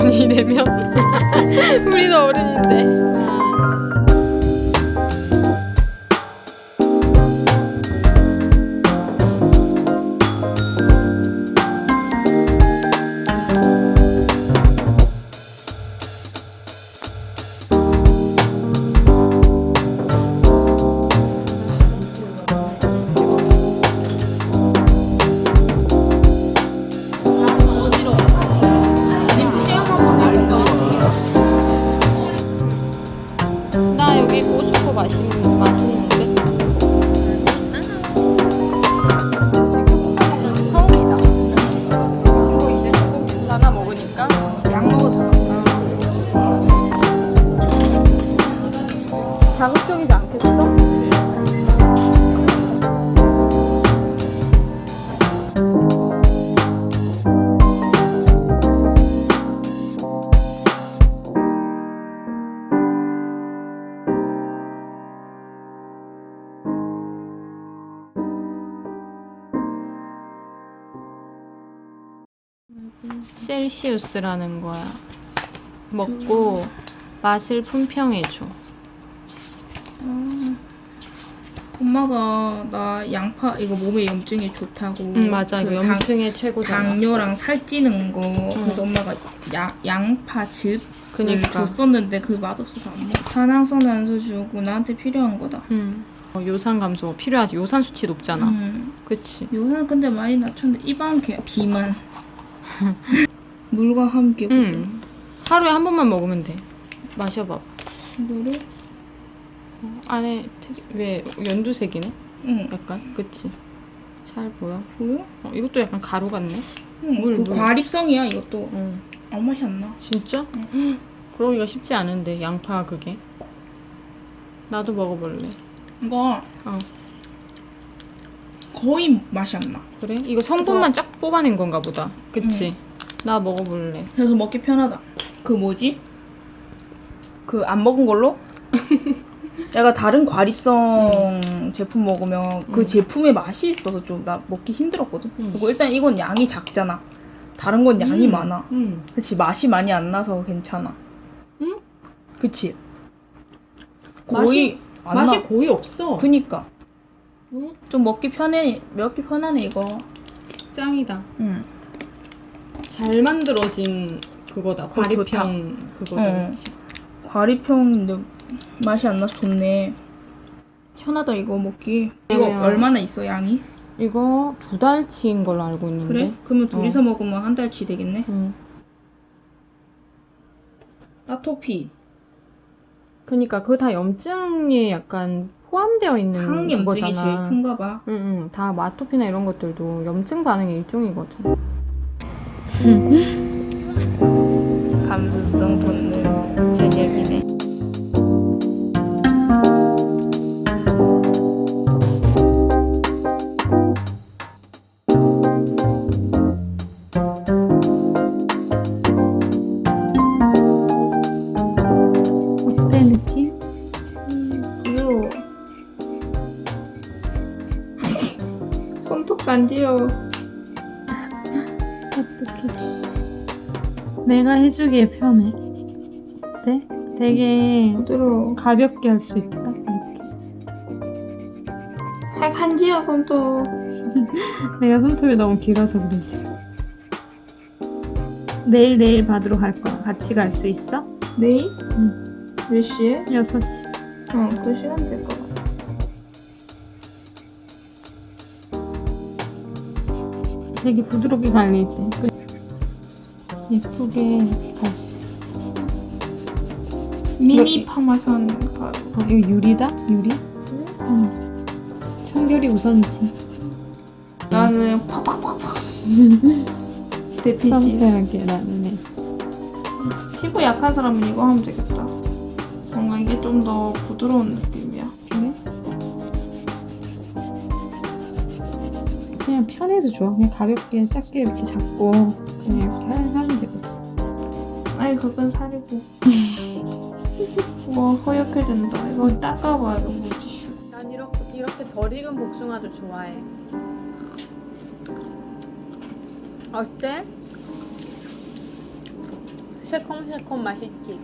어른이 되면 우리도 어른인데. 고추코 맛있는 맛있는데. 처음이다. 그리고 이제 조금 괜찮아 먹으니까. 약 먹었어. 자극적이지 셀시우스라는 거야. 먹고 맛을 품평해줘. 엄마가 나 양파 이거 몸에 염증에 좋다고. 응 맞아 이거 그 당- 염증에 최고잖아. 당뇨랑 살찌는 거. 그래서 엄마가 야, 양파 즙 을 그니까. 줬었는데 그 맛없어서 안 먹어. 다낭성 난소 주고 나한테 필요한 거다. 응. 어, 요산 감소 필요하지. 요산 수치 높잖아. 음. 그치. 요새는 근데 많이 낮췄는데 이방 개 비만. 물과 함께 응. 하루에 한 번만 먹으면 돼. 마셔봐. 이거를 어, 안에 태- 왜 연두색이네? 응 약간 그치. 잘 보여. 보여? 어, 이것도 약간 가루 같네. 응. 물, 그 물. 과립성이야 이것도. 응. 아무 맛이 안 나. 진짜? 헉, 그러기가 쉽지 않은데 양파 그게. 나도 먹어볼래. 이거 어. 거의 맛이 안 나. 그래? 이거 성분만 쫙 뽑아낸 건가 보다. 그치? 나 먹어볼래. 그래서 먹기 편하다. 그 뭐지? 그 안 먹은 걸로? 내가 다른 과립성 제품 먹으면 그 음. 제품의 맛이 있어서 좀 나 먹기 힘들었거든. 음. 그리고 일단 이건 양이 작잖아. 다른 건 양이 음, 많아. 응. 그치 맛이 많이 안 나서 괜찮아. 응? 그치. 맛이- 거의 안 맛이 나. 거의 없어. 그니까 응? 좀 먹기 편해. 먹기 편하네 이거. 짱이다. 응. 잘 만들어진 그거다. 그거. 과립형 그거다. 응. 그치? 과립형인데 맛이 안 나서 좋네. 편하다 이거 먹기. 이거 그러면- 얼마나 있어 양이? 이거 두 달치인 걸로 알고 있는데. 그래? 그러면 둘이서 먹으면 한 달치 되겠네. 응. 따토피. 그니까 그거 다 염증에 약간 포함되어 있는 항 염증이 그거잖아. 제일 큰가 봐. 응, 응. 다 마토피나 이런 것들도 염증 반응의 일종이거든. 감수성 돋는 저녁이네. 간지러워. 어떡해. 내가 해주기에 편해. 어때? 되게 부드러워. 가볍게 할 수 있다. 이렇게. 한지야 손톱. 내가 손톱이 너무 길어서 그러지. 내일 내일 받으러 갈 거야. 같이 갈 수 있어? 내일? 응. 몇 시에? 6시. 응, 그 시간 될것 같아. 되게 부드럽게 갈리지. 예쁘게 갈수 있어. 미니 파마산 가루. 어, 이거 유리다? 유리? 응. 청결이 우선이지. 나는 팍팍팍팍. 대피지. 섬세하게 나는 해. 피부 약한 사람은 이거 하면 되겠다. 뭔가 이게 좀 더 부드러운 느낌 그냥 편해서 좋아. 그냥 가볍게 작게 이렇게 잡고 그냥 이렇게 하- 하면 되거든. 아니 그건 살이고. 와 허옇해진다. 이거 닦아봐야 돼 물티슈. 난 이렇게 이렇게 덜 익은 복숭아도 좋아해. 어때? 새콤새콤 맛있지?